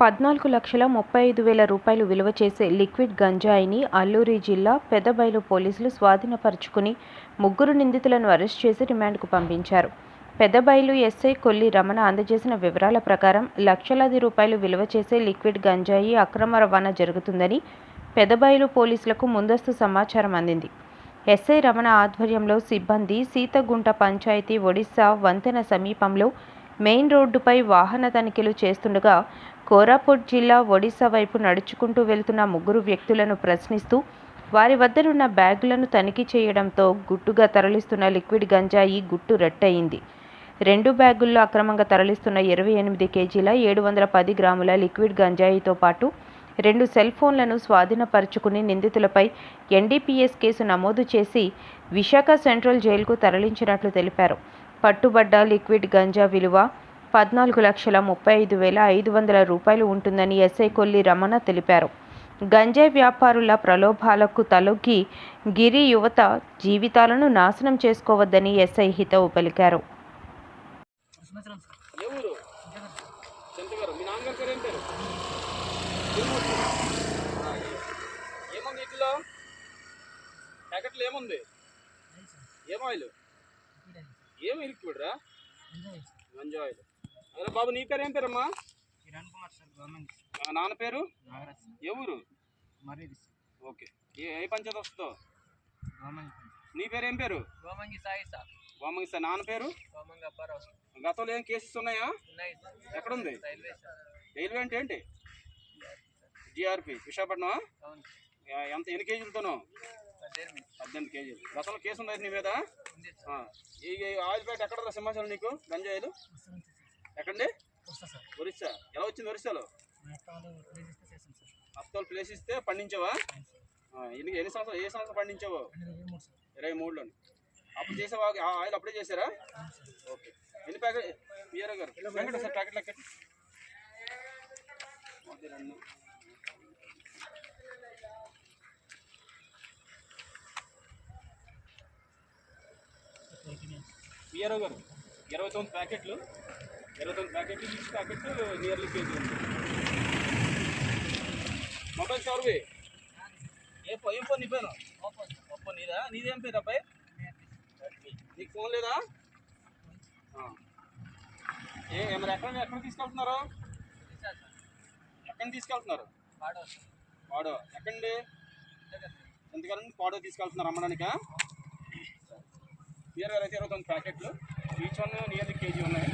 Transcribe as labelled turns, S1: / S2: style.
S1: పద్నాలుగు లక్షల ముప్పై ఐదు వేల రూపాయలు విలువ చేసే లిక్విడ్ గంజాయిని అల్లూరి జిల్లా పెదబైలు పోలీసులు స్వాధీనపరుచుకుని ముగ్గురు నిందితులను అరెస్ట్ చేసి రిమాండ్కు పంపించారు. పెదబైలు ఎస్ఐ కొల్లి రమణ అందజేసిన వివరాల ప్రకారం లక్షలాది రూపాయలు విలువ చేసే లిక్విడ్ గంజాయి అక్రమ రవాణా జరుగుతుందని పెదబైలు పోలీసులకు ముందస్తు సమాచారం అందింది. ఎస్ఐ రమణ ఆధ్వర్యంలో సిబ్బంది సీతగుంట పంచాయతీ ఒడిశా వంతెన సమీపంలో మెయిన్ రోడ్డుపై వాహన తనిఖీలు చేస్తుండగా కోరాపుట్ జిల్లా ఒడిశా వైపు నడుచుకుంటూ వెళ్తున్న ముగ్గురు వ్యక్తులను ప్రశ్నిస్తూ వారి వద్దనున్న బ్యాగులను తనిఖీ చేయడంతో గుట్టుగా తరలిస్తున్న లిక్విడ్ గంజాయి గుట్టు రెట్టయింది. రెండు బ్యాగుల్లో అక్రమంగా తరలిస్తున్న ఇరవై ఎనిమిది కేజీల ఏడు వందల పది గ్రాముల లిక్విడ్ గంజాయితో పాటు రెండు సెల్ ఫోన్లను స్వాధీనపరుచుకుని నిందితులపై ఎన్డీపీఎస్ కేసు నమోదు చేసి విశాఖ సెంట్రల్ జైలుకు తరలించినట్లు తెలిపారు. పట్టుబడ్డ లిక్విడ్ గంజా విలువ పద్నాలుగు లక్షల ముప్పై ఐదు వేల ఐదు వందల రూపాయలు ఉంటుందని ఎస్ఐ కొల్లి రమణ తెలిపారు. గంజాయి వ్యాపారుల ప్రలోభాలకు తలొగ్గి గిరి యువత జీవితాలను నాశనం చేసుకోవద్దని ఎస్ఐ హితవు పలికారు.
S2: ఏముంది? ప్యాకెట్లో ఏముంది ఏం ఆయిల్ ఏం లిక్విడ్ రా గంజా ఆయిల్ అదే బాబు నీ పేరు ఏం పేరమ్మా?
S3: కిరణ్ కుమార్ సార్
S2: నాన్న పేరు?
S3: నాగరాజ్
S2: ఊరు?
S3: మరీ
S2: ఓకే. ఏ ఏ పంచాయతీ వస్తుందో? నీ పేరు ఏం పేరు?
S3: గోమంగి సాయి సార్.
S2: వామంగి సార్ నాన్న పేరు?
S3: గోమంగి అప్పారావు
S2: గతంలో ఏం కేసెస్ ఉన్నాయా? ఎక్కడుంది?
S3: రైల్వే
S2: అంటే ఏంటి? జిఆర్పి విశాఖపట్నం ఎంత ఎన్ని కేజీలతోనో?
S3: పద్దెనిమిది
S2: కేజీలు. గతంలో కేసు ఉంది నీ మీద? ఈ ఆయిల్ ప్యాకెట్ ఎక్కడ సింహాచలం నీకు? గంజాయిలు? ఎక్కడండి ఒరిస్సా. ఎలా వచ్చింది ఒరిస్సాలో? అత్తలు ప్లేస్ ఇస్తే పండించావా? ఎన్ని ఎన్ని సంవత్సరాలు ఏ సంవత్సరం పండించావు? ఇరవై మూడులోని అప్పుడు చేసావా ఆయిల్ అప్పుడే చేశారా ఓకే. ఎన్ని ప్యాకెట్ గారు వెంకట సార్ ప్యాకెట్ లెక్క రెండు బిఆర్ఓ గారు. ఇరవై తొమ్మిది ప్యాకెట్లు ఇరవై తొమ్మిది ప్యాకెట్లు సిక్స్ ప్యాకెట్ నియర్లీ కేజీ ఉంది. మొబైల్స్ ఎవరివి ఏ ఫోన్ ఏం ఫోన్ నీ పేరు? ఒప్పో నీదా? నీదేం పేరు అబ్బాయి? నీకు ఫోన్ లేదా. ఏ మరి ఎక్కడ ఎక్కడ తీసుకెళ్తున్నారు? ఎక్కడ తీసుకెళ్తున్నారు? పాడో. ఎక్కండి ఎందుకని? పాడో తీసుకెళ్తున్నారు అమ్మడానికా? ఇరవై అయితే ఇరవై తొమ్మిది ప్యాకెట్లు ఈచ్ వన్ నియర్లీ కేజీ ఉన్నాయి.